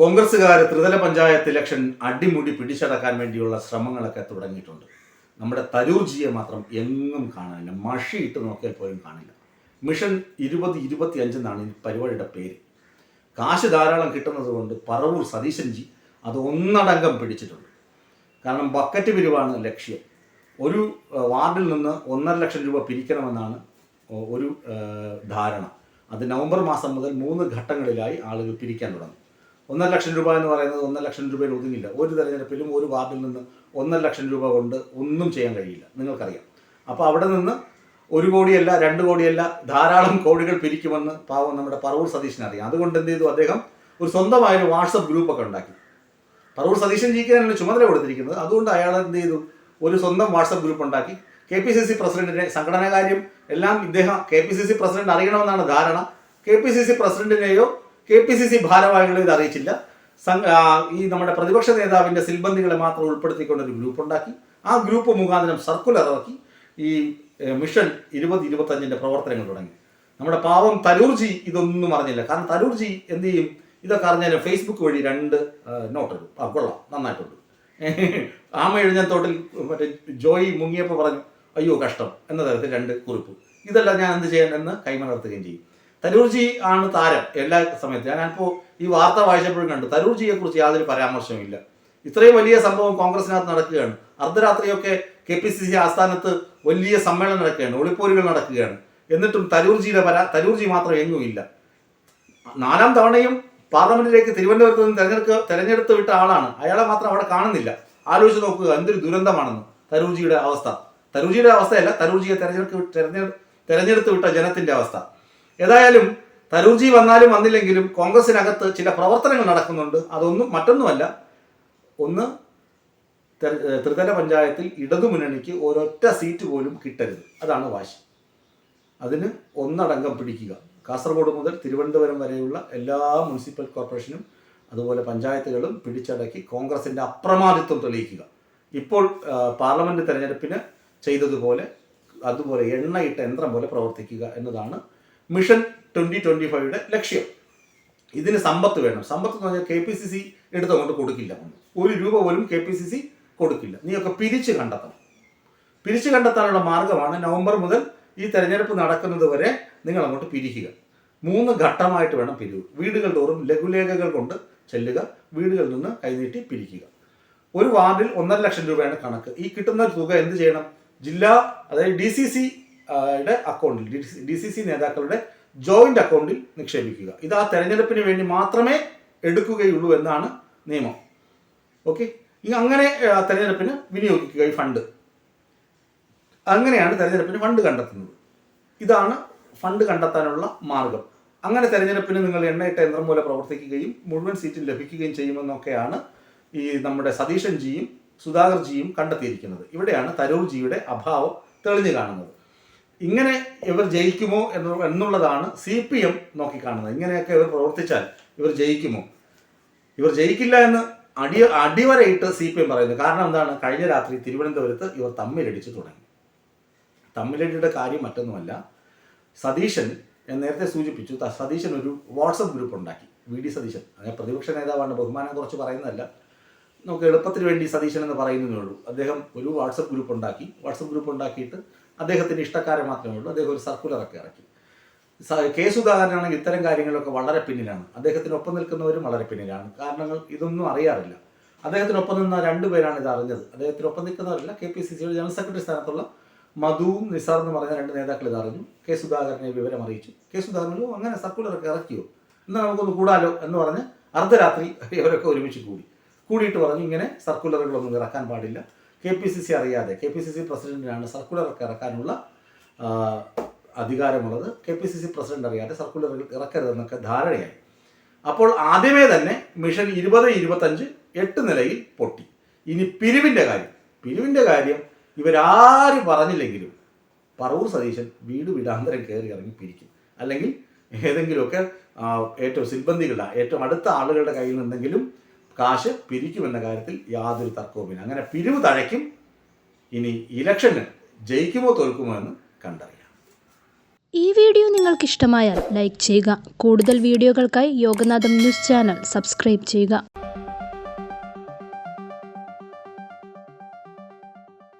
കോൺഗ്രസ്സുകാർ ത്രിതല പഞ്ചായത്ത് ഇലക്ഷൻ അടിമുടി പിടിച്ചടക്കാൻ വേണ്ടിയുള്ള ശ്രമങ്ങളൊക്കെ തുടങ്ങിയിട്ടുണ്ട്. നമ്മുടെ തരൂർജിയെ മാത്രം എങ്ങും കാണാനില്ല. മഷിയിട്ട് നോക്കിയാൽ പോലും കാണില്ല. മിഷൻ ഇരുപത് ഇരുപത്തി അഞ്ചെന്നാണ് ഈ പരിപാടിയുടെ പേര്. കാശ് ധാരാളം കിട്ടുന്നത് കൊണ്ട് പറവൂർ സതീശൻജി അത് ഒന്നടങ്കം പിടിച്ചിട്ടുണ്ട്. കാരണം ബക്കറ്റ് പിരിവാണ് ലക്ഷ്യം. ഒരു വാർഡിൽ നിന്ന് ഒന്നര ലക്ഷം രൂപ പിരിക്കണമെന്നാണ് ഒരു ധാരണ. അത് നവംബർ മാസം മുതൽ മൂന്ന് ഘട്ടങ്ങളിലായി ആളുകൾ പിരിക്കാൻ തുടങ്ങും. ഒന്നര ലക്ഷം രൂപ എന്ന് പറയുന്നത് ഒന്നര ലക്ഷം രൂപയിൽ ഒതുങ്ങില്ല. ഒരു തെരഞ്ഞെടുപ്പിലും ഒരു വാർഡിൽ നിന്ന് ഒന്നര ലക്ഷം രൂപ കൊണ്ട് ഒന്നും ചെയ്യാൻ കഴിയില്ല. നിങ്ങൾക്കറിയാം. അപ്പോൾ അവിടെ നിന്ന് ഒരു കോടിയല്ല രണ്ട് കോടിയല്ല ധാരാളം കോടികൾ പിരിക്കുമെന്ന് പാവം നമ്മുടെ പറവൂർ സതീശന് അറിയാം. അതുകൊണ്ട് എന്ത് ചെയ്തു? അദ്ദേഹം ഒരു സ്വന്തമായൊരു വാട്സപ്പ് ഗ്രൂപ്പൊക്കെ ഉണ്ടാക്കി. പറവൂർ സതീശൻ ജിക്കാനാണ് ചുമതല കൊടുത്തിരിക്കുന്നത്. അതുകൊണ്ട് അയാൾ എന്ത് ചെയ്തു? ഒരു സ്വന്തം വാട്സപ്പ് ഗ്രൂപ്പ് ഉണ്ടാക്കി. കെ പി സി സി പ്രസിഡന്റിനെ സംഘടനാകാര്യം എല്ലാം ഇദ്ദേഹം K P C C president അറിയണമെന്നാണ് ധാരണ. കെ പി സി സി പ്രസിഡന്റിനെയോ കെ പി സി സി ഭാരവാഹികളെയോ ഇത് അറിയിച്ചില്ല. ഈ നമ്മുടെ പ്രതിപക്ഷ നേതാവിന്റെ സിൽബന്ധികളെ മാത്രം ഉൾപ്പെടുത്തിക്കൊണ്ട് ഒരു ഗ്രൂപ്പ് ഉണ്ടാക്കി. ആ ഗ്രൂപ്പ് മുഖാന്തരം സർക്കുലർ ഇറക്കി. ഈ മിഷൻ ഇരുപത് ഇരുപത്തഞ്ചിന്റെ പ്രവർത്തനങ്ങൾ തുടങ്ങി. നമ്മുടെ പാവം തരൂർജി ഇതൊന്നും അറിഞ്ഞില്ല. കാരണം തരൂർജി എന്ത് ചെയ്യും? ഇതൊക്കെ അറിഞ്ഞാൽ ഫേസ്ബുക്ക് വഴി രണ്ട് നോട്ട് ഇടും. ആ കൊള്ളാം. നന്നായിട്ടുണ്ട്. ആമ എഴുന്നത്തോട്ടിൽ മറ്റേ ജോയി മുങ്ങിയപ്പോൾ പറഞ്ഞു അയ്യോ കഷ്ടം. എന്ന തരത്തിൽ രണ്ട് കുറിപ്പ്. ഇതെല്ലാം ഞാൻ എന്ത് ചെയ്യാൻ? എന്ന് കൈമലർത്തുകയും ചെയ്യും. തരൂർജി ആണ് താരം എല്ലാ സമയത്തും. ഞാനിപ്പോൾ ഈ വാർത്ത വായിച്ചപ്പോഴും കണ്ടു. തരൂർജിയെ കുറിച്ച് യാതൊരു പരാമർശവും ഇല്ല ഇത്രയും വലിയ സംഭവം കോൺഗ്രസിനകത്ത് നടക്കുകയാണ്. അർദ്ധരാത്രിയൊക്കെ കെ പി സി സി ആസ്ഥാനത്ത് വലിയ സമ്മേളനം നടക്കുകയാണ്. ഒളിപ്പോരുകൾ നടക്കുകയാണ്. എന്നിട്ടും തരൂർജിയുടെ പരാ തരൂർജി മാത്രം എങ്ങുമില്ല നാലാം തവണയും പാർലമെന്റിലേക്ക് തിരുവനന്തപുരത്ത് നിന്ന് തെരഞ്ഞെടുക്ക തെരഞ്ഞെടുത്ത് വിട്ട ആളാണ്. അയാളെ മാത്രം അവിടെ കാണുന്നില്ല. ആലോചിച്ച് നോക്കുക എന്തൊരു ദുരന്തമാണെന്ന്. തരൂർജിയുടെ അവസ്ഥ. തരൂർജിയുടെ അവസ്ഥയല്ല തരൂർജിയെ തെരഞ്ഞെടുത്ത് തെരഞ്ഞെടുത്ത് വിട്ട ജനത്തിന്റെ അവസ്ഥ. ഏതായാലും തരൂർജി വന്നാലും വന്നില്ലെങ്കിലും കോൺഗ്രസിനകത്ത് ചില പ്രവർത്തനങ്ങൾ നടക്കുന്നുണ്ട്. അതൊന്നും മറ്റൊന്നുമല്ല. ഒന്ന് ത്രിതല പഞ്ചായത്തിൽ ഇടതുമുന്നണിക്ക് ഒരൊറ്റ സീറ്റ് പോലും കിട്ടരുത്. അതാണ് വാശി. അതിന് ഒന്നടങ്കം പിടിക്കുക. കാസർഗോഡ് മുതൽ തിരുവനന്തപുരം വരെയുള്ള എല്ലാ മുനിസിപ്പൽ കോർപ്പറേഷനും അതുപോലെ പഞ്ചായത്തുകളും പിടിച്ചടക്കി കോൺഗ്രസിന്റെ അപ്രമാദിത്വം തെളിയിക്കുക. ഇപ്പോൾ പാർലമെന്റ് തെരഞ്ഞെടുപ്പിന് ചെയ്തതുപോലെ അതുപോലെ എണ്ണയിട്ട യന്ത്രം പോലെ പ്രവർത്തിക്കുക എന്നതാണ് മിഷൻ ട്വന്റി ട്വന്റി ഫൈവയുടെ ലക്ഷ്യം. ഇതിന് സമ്പത്ത് വേണം. സമ്പത്ത് എന്ന് പറഞ്ഞാൽ കെ പി സി സി എടുത്തങ്ങോട്ട് കൊടുക്കില്ല. ഒരു രൂപ പോലും കെ പി സി സി കൊടുക്കില്ല. നീയൊക്കെ പിരിച്ച് കണ്ടെത്തണം. പിരിച്ചു കണ്ടെത്താനുള്ള മാർഗമാണ് നവംബർ മുതൽ ഈ തെരഞ്ഞെടുപ്പ് നടക്കുന്നത് വരെ നിങ്ങൾ അങ്ങോട്ട് പിരിക്കുക. മൂന്ന് ഘട്ടമായിട്ട് വേണം പിരിവ്. വീടുകൾ തോറും ലഘുലേഖകൾ കൊണ്ട് ചെല്ലുക. വീടുകളിൽ നിന്ന് കൈനീട്ടി പിരിക്കുക. ഒരു വാർഡിൽ ഒന്നര ലക്ഷം രൂപയാണ് കണക്ക്. ഈ കിട്ടുന്ന തുക എന്ത് ചെയ്യണം? ജില്ലാ അതായത് ഡി സി സി അക്കൗണ്ടിൽ ഡി സി സി നേതാക്കളുടെ ജോയിന്റ് അക്കൗണ്ടിൽ നിക്ഷേപിക്കുക. ഇത് ആ തെരഞ്ഞെടുപ്പിന് വേണ്ടി മാത്രമേ എടുക്കുകയുള്ളൂ എന്നാണ് നിയമം. ഓക്കെ ഇനി അങ്ങനെ തെരഞ്ഞെടുപ്പിന് വിനിയോഗിക്കുക ഈ ഫണ്ട് അങ്ങനെയാണ് തെരഞ്ഞെടുപ്പിന് ഫണ്ട് കണ്ടെത്തുന്നത്. ഇതാണ് ഫണ്ട് കണ്ടെത്താനുള്ള മാർഗം. അങ്ങനെ തെരഞ്ഞെടുപ്പിന് നിങ്ങൾ എണ്ണയിട്ട യന്ത്രം പോലെ പ്രവർത്തിക്കുകയും മുഴുവൻ സീറ്റും ലഭിക്കുകയും ചെയ്യുമെന്നൊക്കെയാണ് ഈ നമ്മുടെ സതീശൻ ജിയും സുധാകർ ജിയും കണ്ടെത്തിയിരിക്കുന്നത്. ഇവിടെയാണ് തരൂർ ജിയുടെ അഭാവം തെളിഞ്ഞു കാണുന്നത്. ഇങ്ങനെ ഇവർ ജയിക്കുമോ എന്ന് എന്നുള്ളതാണ് സി പി എം നോക്കിക്കാണുന്നത്. ഇങ്ങനെയൊക്കെ ഇവർ പ്രവർത്തിച്ചാൽ ഇവർ ജയിക്കുമോ? ഇവർ ജയിക്കില്ല എന്ന് അടി അടിവരയിട്ട് സി പി എം പറയുന്നു. കാരണം എന്താണ്? കഴിഞ്ഞ രാത്രി തിരുവനന്തപുരത്ത് ഇവർ തമ്മിലടിച്ച് തുടങ്ങി. തമ്മിലടിയുടെ കാര്യം മറ്റൊന്നുമല്ല. സതീശൻ ഞാൻ നേരത്തെ സൂചിപ്പിച്ചു സതീശൻ ഒരു വാട്സപ്പ് ഗ്രൂപ്പ് ഉണ്ടാക്കി. V D Satheesan. അങ്ങനെ പ്രതിപക്ഷ നേതാവാണ് ബഹുമാനം കുറച്ച് പറയുന്നതല്ല. നമുക്ക് എളുപ്പത്തിന് വേണ്ടി സതീശൻ എന്ന് പറയുന്നതേ ഉള്ളൂ. അദ്ദേഹം ഒരു വാട്സപ്പ് ഗ്രൂപ്പ് ഉണ്ടാക്കി. വാട്സപ്പ് ഗ്രൂപ്പ് ഉണ്ടാക്കിയിട്ട് അദ്ദേഹത്തിന് ഇഷ്ടക്കാരെ മാത്രമേ ഉള്ളൂ. അദ്ദേഹം ഒരു സർക്കുലറൊക്കെ ഇറക്കി. കെ സുധാകരനാണെങ്കിൽ ഇത്തരം കാര്യങ്ങളൊക്കെ വളരെ പിന്നിലാണ്. അദ്ദേഹത്തിനൊപ്പം നിൽക്കുന്നവരും വളരെ പിന്നിലാണ്. കാരണങ്ങൾ ഇതൊന്നും അറിയാറില്ല. അദ്ദേഹത്തിനൊപ്പം നിന്ന രണ്ടുപേരാണ് ഇത് അറിഞ്ഞത്. അദ്ദേഹത്തിനൊപ്പം നിൽക്കുന്നവരല്ല കെ പി സി സിയുടെ ജനറൽ സെക്രട്ടറി സ്ഥാനത്തുള്ള മധുവും നിസാർ എന്ന് പറഞ്ഞ രണ്ട് നേതാക്കൾ ഇത് അറിഞ്ഞു. കെ സുധാകരനെ വിവരം അറിയിച്ചു. കെ സുധാകരനോ "ഓ, അങ്ങനെ സർക്കുലറൊക്കെ ഇറക്കിയോ? എന്നാൽ നമുക്കൊന്ന് കൂടാലോ എന്ന് പറഞ്ഞ് അർദ്ധരാത്രി ഇവരൊക്കെ ഒരുമിച്ച് കൂടി. കൂടിയിട്ട് പറഞ്ഞു ഇങ്ങനെ സർക്കുലറുകളൊന്നും ഇറക്കാൻ പാടില്ല. കെ പി സി സി അറിയാതെ കെ പി സി സി പ്രസിഡന്റിനാണ് സർക്കുലർ ഇറക്കാനുള്ള അധികാരമുള്ളത്. K P C C president അറിയാതെ സർക്കുലർ ഇറക്കരുതെന്നൊക്കെ ധാരണയായി. അപ്പോൾ ആദ്യമേ തന്നെ മിഷൻ ഇരുപത് ഇരുപത്തഞ്ച് എട്ട് നിലയിൽ പൊട്ടി. ഇനി പിരിവിന്റെ കാര്യം. പിരിവിന്റെ കാര്യം ഇവരാരും പറഞ്ഞില്ലെങ്കിലും പറവൂർ സതീശൻ വീട് വീടാന്തരം കയറി ഇറങ്ങി പിരിക്കും. അല്ലെങ്കിൽ ഏതെങ്കിലുമൊക്കെ ഏറ്റവും സിൽബന്ധികളുടെ ഏറ്റവും അടുത്ത ആളുകളുടെ കയ്യിൽ നിന്നെങ്കിലും കാശ് പിരിക്കുമെന്ന കാര്യത്തിൽ യാതൊരു തർക്കവുമില്ല. അങ്ങനെ പിരിവ് തഴയ്ക്കും ഇനി ഇലക്ഷന് ജയിക്കുമോ തോൽക്കുമോ എന്ന് കണ്ടറിയാം. ഈ വീഡിയോ നിങ്ങൾക്ക് ഇഷ്ടമായാൽ ലൈക്ക് ചെയ്യുക. കൂടുതൽ വീഡിയോകൾക്കായി യോഗനാഥം ന്യൂസ് ചാനൽ സബ്സ്ക്രൈബ് ചെയ്യുക.